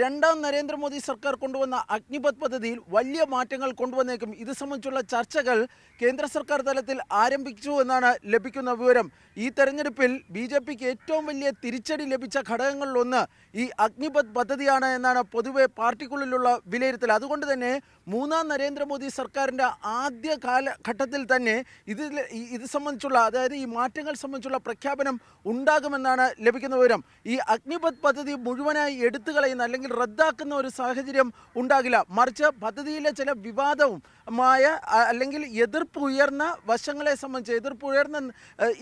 രണ്ടാം നരേന്ദ്രമോദി സർക്കാർ കൊണ്ടുവന്ന അഗ്നിപത് പദ്ധതിയിൽ വലിയ മാറ്റങ്ങൾ കൊണ്ടുവന്നേക്കും. ഇത് സംബന്ധിച്ചുള്ള ചർച്ചകൾ കേന്ദ്ര സർക്കാർ തലത്തിൽ ആരംഭിച്ചു എന്നാണ് ലഭിക്കുന്ന വിവരം. ഈ തെരഞ്ഞെടുപ്പിൽ ബി ജെ പിക്ക് ഏറ്റവും വലിയ തിരിച്ചടി ലഭിച്ച ഘടകങ്ങളിലൊന്ന് ഈ അഗ്നിപത് പദ്ധതിയാണ് എന്നാണ് പൊതുവെ പാർട്ടിക്കുള്ളിലുള്ള വിലയിരുത്തൽ. അതുകൊണ്ട് തന്നെ മൂന്നാം നരേന്ദ്രമോദി സർക്കാരിന്റെ ആദ്യ കാലഘട്ടത്തിൽ തന്നെ ഇതിൽ ഇത് സംബന്ധിച്ചുള്ള അതായത് ഈ മാറ്റങ്ങൾ സംബന്ധിച്ചുള്ള പ്രഖ്യാപനം ഉണ്ടാകുമെന്നാണ് ലഭിക്കുന്ന വിവരം. ഈ അഗ്നിപത് പദ്ധതി മുഴുവനായി എടുത്തു കളയുന്ന അല്ലെങ്കിൽ റദ്ദാക്കുന്ന ഒരു സാഹചര്യം ഉണ്ടാകില്ല. മറിച്ച് പദ്ധതിയിലെ ചില വിവാദവും മായ അല്ലെങ്കിൽ എതിർപ്പ് ഉയർന്ന വശങ്ങളെ സംബന്ധിച്ച് എതിർപ്പ് ഉയർന്ന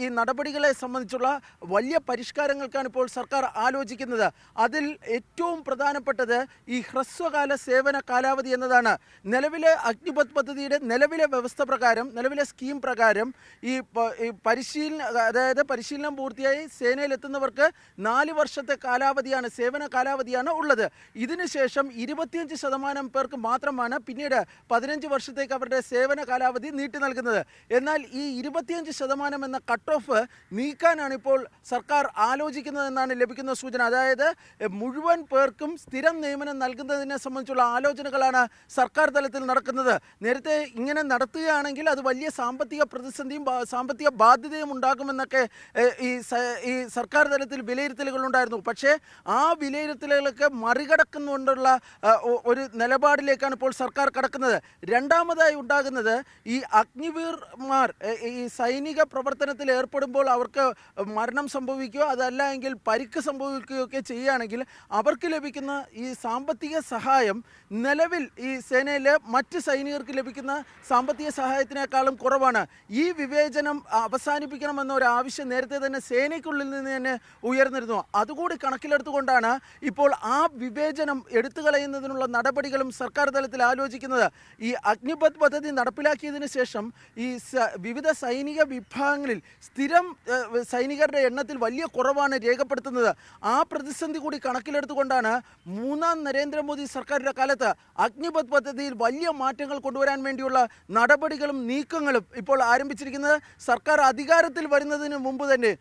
ഈ നടപടികളെ സംബന്ധിച്ചുള്ള വലിയ പരിഷ്കാരങ്ങൾക്കാണ് ഇപ്പോൾ സർക്കാർ ആലോചിക്കുന്നത്. അതിൽ ഏറ്റവും പ്രധാനപ്പെട്ടത് ഈ ഹ്രസ്വകാല സേവന കാലാവധി എന്നതാണ്. നിലവിലെ അഗ്നിപത് പദ്ധതിയുടെ നിലവിലെ വ്യവസ്ഥ പ്രകാരം നിലവിലെ സ്കീം പ്രകാരം ഈ പരിശീലന അതായത് പരിശീലനം പൂർത്തിയായി സേനയിലെത്തുന്നവർക്ക് നാല് വർഷത്തെ കാലാവധിയാണ് സേവന കാലാവധിയാണ് ഉള്ളത്. ഇതിനുശേഷം ഇരുപത്തിയഞ്ച് ശതമാനം പേർക്ക് മാത്രമാണ് പിന്നീട് പതിനഞ്ച് വർഷത്തേക്ക് അവരുടെ സേവന കാലാവധി നീട്ടി നൽകുന്നത്. എന്നാൽ ഈ ഇരുപത്തിയഞ്ച് ശതമാനം എന്ന കട്ട് ഓഫ് നീക്കാനാണ് ഇപ്പോൾ സർക്കാർ ആലോചിക്കുന്നതെന്നാണ് ലഭിക്കുന്ന സൂചന. അതായത് മുഴുവൻ പേർക്കും സ്ഥിരം നിയമനം നൽകുന്നതിനെ സംബന്ധിച്ചുള്ള ആലോചനകളാണ് സർക്കാർ തലത്തിൽ നടക്കുന്നത്. നേരത്തെ ഇങ്ങനെ നടത്തുകയാണെങ്കിൽ അത് വലിയ സാമ്പത്തിക പ്രതിസന്ധിയും സാമ്പത്തിക ബാധ്യതയും ഉണ്ടാകുമെന്നൊക്കെ ഈ സർക്കാർ തലത്തിൽ വിലയിരുത്തലുകൾ ഉണ്ടായിരുന്നു. പക്ഷേ ആ വിലയിരുത്തലുകളൊക്കെ മറികടക്കുന്നുകൊണ്ടുള്ള ഒരു നിലപാടിലേക്കാണ് ഇപ്പോൾ സർക്കാർ കടക്കുന്നത്. രണ്ടാമതായി ഉണ്ടാകുന്നത് ഈ അഗ്നിവീർമാർ ഈ സൈനിക പ്രവർത്തനത്തിൽ ഏർപ്പെടുമ്പോൾ അവർക്ക് മരണം സംഭവിക്കുകയോ അതല്ല എങ്കിൽ പരിക്ക് സംഭവിക്കുകയോ ഒക്കെ ചെയ്യുകയാണെങ്കിൽ അവർക്ക് ലഭിക്കുന്ന ഈ സാമ്പത്തിക സഹായം നിലവിൽ ഈ സേനയിലെ മറ്റ് സൈനികർക്ക് ലഭിക്കുന്ന സാമ്പത്തിക സഹായത്തിനേക്കാളും കുറവാണ്. ഈ വിവേചനം അവസാനിപ്പിക്കണമെന്ന ഒരു ആവശ്യം നേരത്തെ തന്നെ സേനയ്ക്കുള്ളിൽ നിന്ന് തന്നെ ഉയർന്നിരുന്നു. അതുകൂടി കണക്കിലെടുത്തുകൊണ്ടാണ് ഇപ്പോൾ ആ വിവേചനം എടുത്തു കളയുന്നതിനുള്ള നടപടികളും സർക്കാർ തലത്തിൽ ആലോചിക്കുന്നത്. ഈ അഗ്നിപത് പദ്ധതി നടപ്പിലാക്കിയതിനു ശേഷം ഈ വിവിധ സൈനിക വിഭാഗങ്ങളിൽ സ്ഥിരം സൈനികരുടെ എണ്ണത്തിൽ വലിയ കുറവാണ് രേഖപ്പെടുത്തുന്നത്. ആ പ്രതിസന്ധി കൂടി കണക്കിലെടുത്തുകൊണ്ടാണ് മൂന്നാം നരേന്ദ്രമോദി സർക്കാരിന്റെ കാലത്ത് അഗ്നിപത് പദ്ധതിയിൽ വലിയ മാറ്റങ്ങൾ കൊണ്ടുവരാൻ വേണ്ടിയുള്ള നടപടികളും നീക്കങ്ങളും ഇപ്പോൾ ആരംഭിച്ചിരിക്കുന്നത്. സർക്കാർ അധികാരത്തിൽ വരുന്നതിന് മുമ്പ് തന്നെ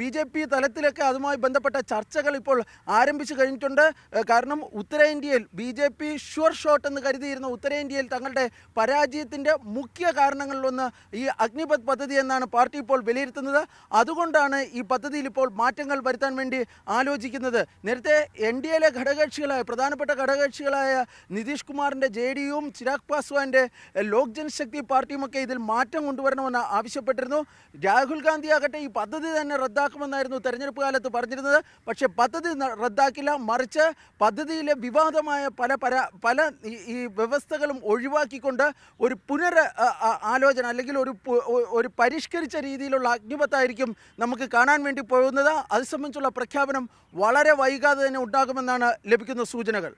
ബി ജെ പി തലത്തിലൊക്കെ അതുമായി ബന്ധപ്പെട്ട ചർച്ചകൾ ഇപ്പോൾ ആരംഭിച്ചു കഴിഞ്ഞിട്ടുണ്ട്. കാരണം ഉത്തരേന്ത്യയിൽ B J P sure shot എന്ന് കരുതിയിരുന്ന ഉത്തരേന്ത്യയിൽ തങ്ങളുടെ പരാജയത്തിന്റെ മുഖ്യ കാരണങ്ങളിലൊന്ന് ഈ അഗ്നിപത് പദ്ധതി എന്നാണ് പാർട്ടി ഇപ്പോൾ വിലയിരുത്തുന്നത്. അതുകൊണ്ടാണ് ഈ പദ്ധതിയിൽ ഇപ്പോൾ മാറ്റങ്ങൾ വരുത്താൻ വേണ്ടി ആലോചിക്കുന്നത്. നേരത്തെ എൻ ഡി എയിലെ ഘടകകക്ഷികളായ പ്രധാനപ്പെട്ട ഘടകകക്ഷികളായ നിതീഷ് കുമാറിന്റെ ജെ ഡി യുവും ചിരാഗ് പാസ്വാന്റെ ലോക് ജനശക്തി പാർട്ടിയുമൊക്കെ ഇതിൽ മാറ്റം കൊണ്ടുവരണമെന്ന് ആവശ്യപ്പെട്ടിരുന്നു. രാഹുൽ ഗാന്ധി ആകട്ടെ ഈ പദ്ധതി തന്നെ റദ്ദാക്കുമെന്നായിരുന്നു തെരഞ്ഞെടുപ്പ് കാലത്ത് പറഞ്ഞിരുന്നത്. പക്ഷേ പദ്ധതി റദ്ദാക്കില്ല. മറിച്ച് പദ്ധതിയിലെ വിവാദമായ പല പല പല ഈ- വ്യവസ്ഥകളും ഒഴിവാക്കിക്കൊണ്ട് ഒരു പുനർ ആലോചന അല്ലെങ്കിൽ ഒരു ഒരു പരിഷ്കരിച്ച രീതിയിലുള്ള അഗ്നിപത്തായിരിക്കും നമുക്ക് കാണാൻ വേണ്ടി പോകുന്നത്. അത് സംബന്ധിച്ചുള്ള പ്രഖ്യാപനം വളരെ വൈകാതെ തന്നെ ഉണ്ടാകുമെന്നാണ് ലഭിക്കുന്ന സൂചനകൾ.